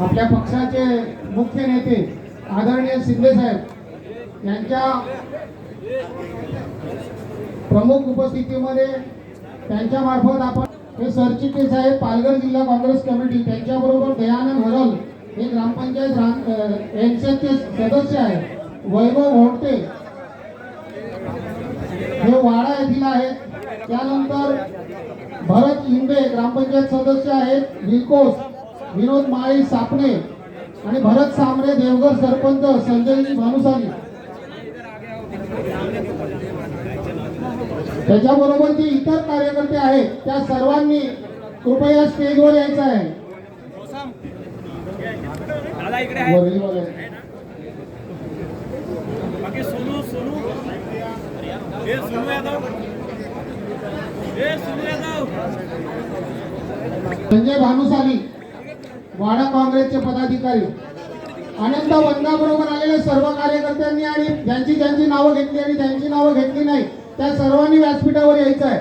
आपल्या पक्षाचे मुख्य नेते आदरणीय शिंदे साहेब यांच्या प्रमुख उपस्थितीमध्ये त्यांच्या मार्फत आपण हे सरचिटणीस आहे पालघर जिल्हा काँग्रेस कमिटी. त्यांच्याबरोबर दयानंद हरल हे ग्रामपंचायत एनसेचे सदस्य आहेत वैभव होटे हे वाडा येथील आहेत. त्यानंतर भरत इंबे ग्रामपंचायत सदस्य आहेत. विकोस विनोद माळी सापणे आणि भरत सामरे देवघर सरपंच संजय भानुसाली त्याच्याबरोबर जे इतर कार्यकर्ते आहेत त्या सर्वांनी कृपया स्टेजवर यायचं आहे. संजय भानुसाली वाडा काँग्रेसचे पदाधिकारी. अनंत वंदाबरोबर आलेल्या सर्व कार्यकर्त्यांनी आणि ज्यांची ज्यांची नावं घेतली आणि ज्यांची नावं घेतली नाही त्या सर्वांनी व्यासपीठावर यायचं आहे.